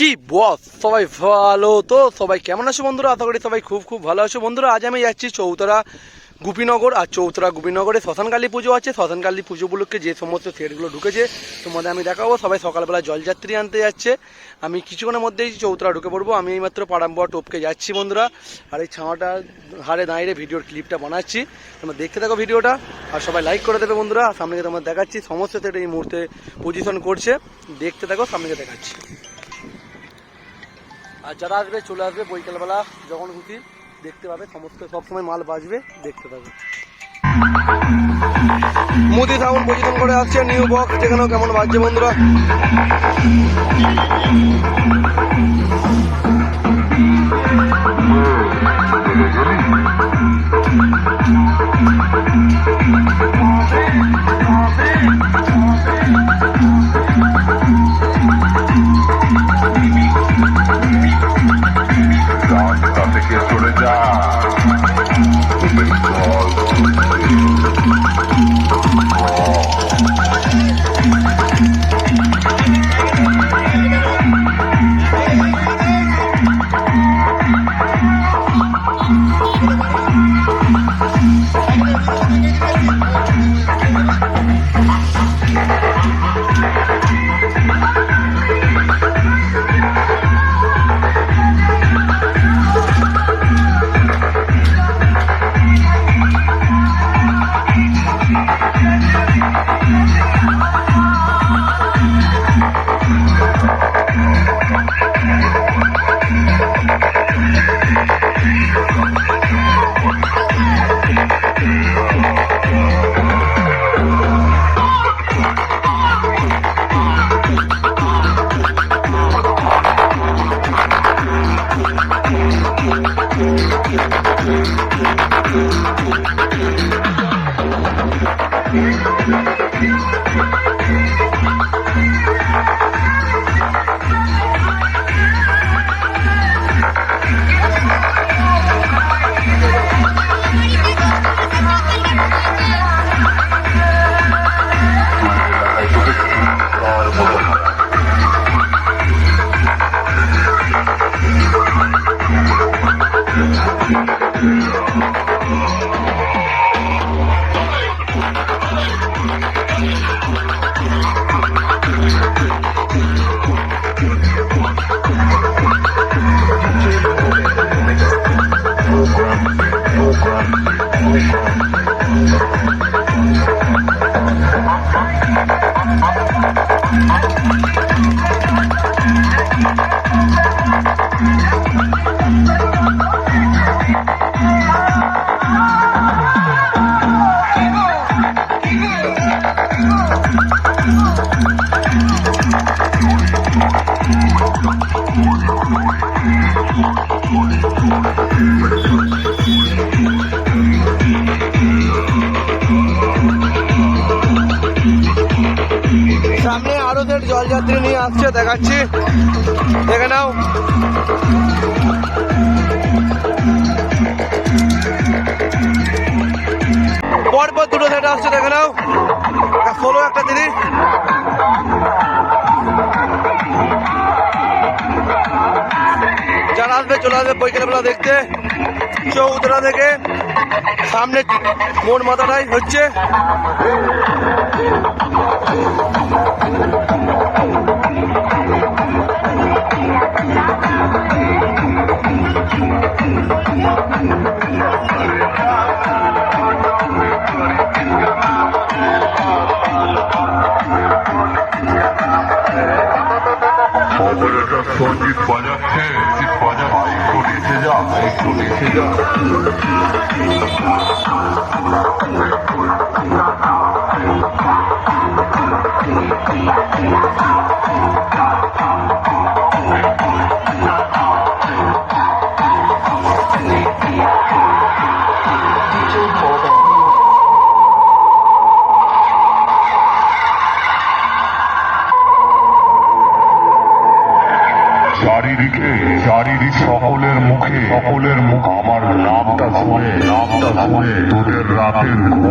কি বস, সবাই ভালো তো? সবাই কেমন আছো বন্ধুরা? আশা করি সবাই খুব খুব ভালো আছো। বন্ধুরা, আজ আমি যাচ্ছি চৌতরা গুপিনগর, আর চৌতরা গুপিনগরে শ্মশানকালী পুজো আছে। শ্মশানকালী পুজো উপলক্ষে যে সমস্ত সেটগুলো ঢুকেছে, তোমাদের আমি দেখাবো। সবাই সকালবেলা জলযাত্রী আনতে যাচ্ছে। আমি কিছুক্ষণের মধ্যেই চৌতরা ঢুকে পড়ব। আমি এইমাত্র পাড়াম্বুয়া টোপকে যাচ্ছি বন্ধুরা। আর এই ছাওয়াটা হারে দাঁড়িয়ে ভিডিওর ক্লিপটা বানাচ্ছি। তোমরা দেখতে থাকো ভিডিওটা। আর সবাই লাইক করে দেবে বন্ধুরা। সামনে তোমার দেখাচ্ছি, সমস্ত সেট এই মুহূর্তে পজিশন করছে। দেখতে থাকো, সামনে দেখাচ্ছি। আর যারা আসবে, চলে আসবে বৈকালবেলা যখন খুশি দেখতে পাবে সমস্ত, সবসময় মাল বাজবে, দেখতে পাবে। মুদি সাউন্ড পজিশন করে আসছে, নিউ বক্স, যেখানেও কেমন বাজছে বন্ধুরা। all those things, the জলযাত্রী নিয়ে আসছে, দেখাচ্ছি। দেখে নাও। পরপর দুটো সেট আসছে, দেখে নাও। ষোলো, একটা দিদি যারা আসবে, চলে আসবে বৈকালবেলা দেখতে। চৌতরা থেকে সামনে মোড় মাথাটাই হচ্ছে। 我得睡觉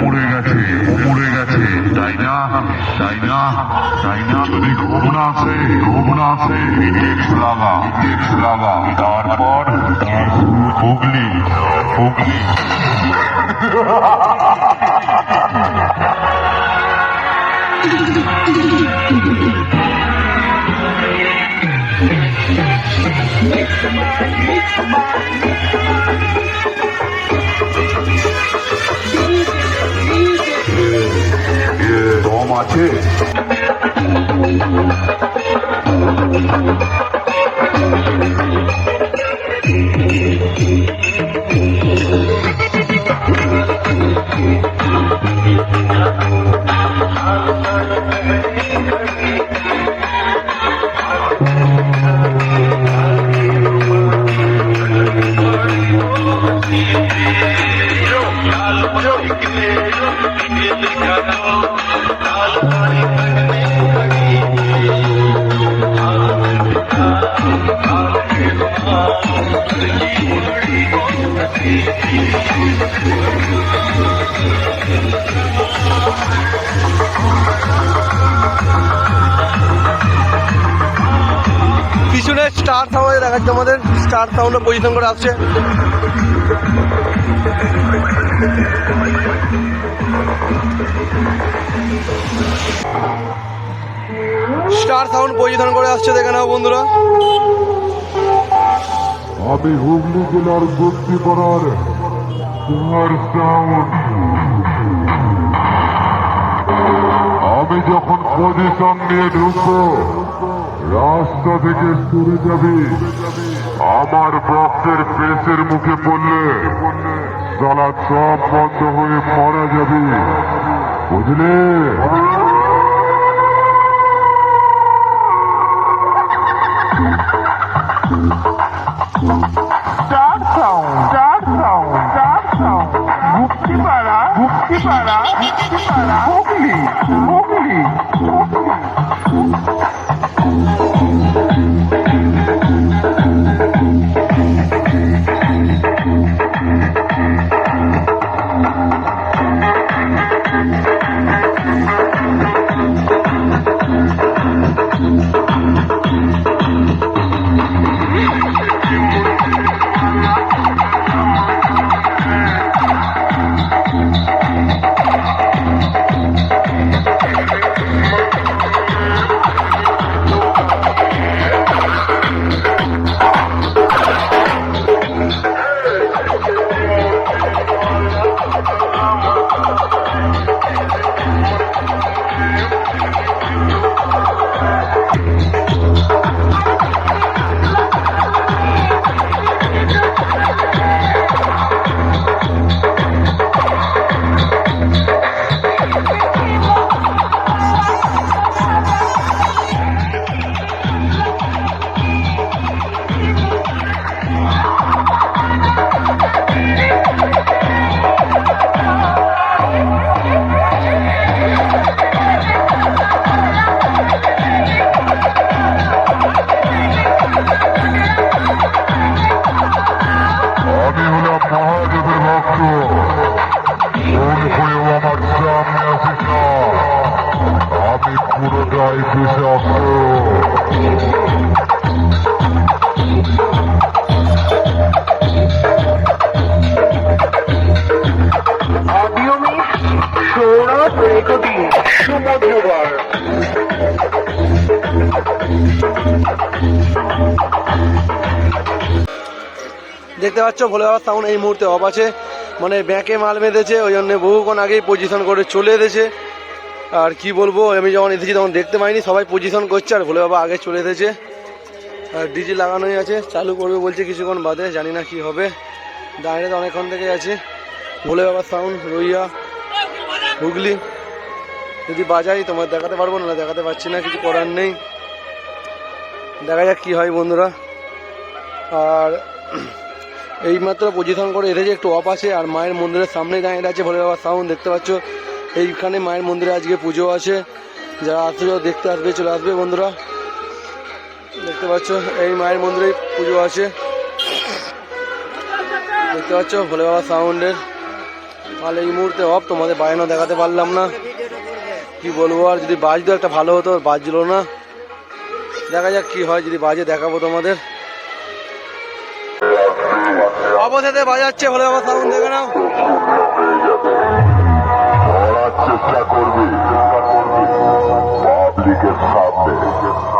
উড়ে গেছে উড়ে গেছে তাই না তাই না তাই না যদি ঘুম না আসে ঘুম না আসে ইন্ডেক্স লাগা ইন্ডেক্স লাগা তারপর তারপর হুগলি হুগলি দম আছে পিছনে স্টার সাউন্ড পজিশন করে আসছে। স্টার সাউন্ড পজিশন করে আসছে, দেখে নাও বন্ধুরা। আমি হুগলি জেলার গোষ্ঠী সাউন্ড আমি যখন পজিশন নিয়ে ঢুকবো রাস্তা থেকে সরে যাবে আমার বক্সের পেসের মুখে পড়লে সালা সব বন্ধ হয়ে মারা যাবে বুঝলে. মুক্তিপাড়া, মুক্তিপাড়া, মুক্তিপাড়া, হুগলি। সৌরভ রেকর্ডিং সুমধুরবার দেখতে পাচ্ছ, ভোলে বাবার সাউন্ড এই মুহূর্তে অফ আছে। মানে ব্যাঁকে মাল বেঁধেছে, ওই জন্য বহুক্ষণ আগেই পজিশন করে চলে এসেছে। আর কি বলব, আমি যখন এসেছি তখন দেখতে পাইনি, সবাই পজিশন করছে আর ভোলে বাবা আগে চলে এসেছে। আর ডিজি লাগানোই আছে, চালু করবে বলছে কিছুক্ষণ বাদে, জানি না কি হবে। দাঁড়িয়ে তো অনেকক্ষণ থেকে আছে। ভোলে বাবার সাউন্ড রইয়া হুগলি। যদি বাজাই তোমার দেখাতে পারব না দেখাতে পারছি না, কিছু করার নেই। দেখা যাক কি হয় বন্ধুরা। আর এইমাত্র পজিশন করে এসেছে, একটু অফ আছে, আর মায়ের মন্দিরের সামনে দাঁড়িয়ে আছে ভোলে বাবার সাউন্ড দেখতে পাচ্ছ? এইখানে মায়ের মন্দিরে আজকে পুজো আছে। যারা আসবে দেখতে আসবে, চলে আসবে বন্ধুরা। দেখতে পাচ্ছ, এই মায়ের মন্দিরে পুজো আছে। দেখতে পাচ্ছ, ভোলে বাবা সাউন্ডের। মাল এই মুহূর্তে অফ, তোমাদের বায়না দেখাতে পারলাম না। কি বলব, আর যদি বাজতো একটা ভালো হতো, বাজলো না। দেখা যাক কি হয়, যদি বাজে দেখাবো তোমাদের। অবশেষে বাজাচ্ছে ভোলে বাবা সাউন্ড, দেখে নাও। পাবলিকের সামনে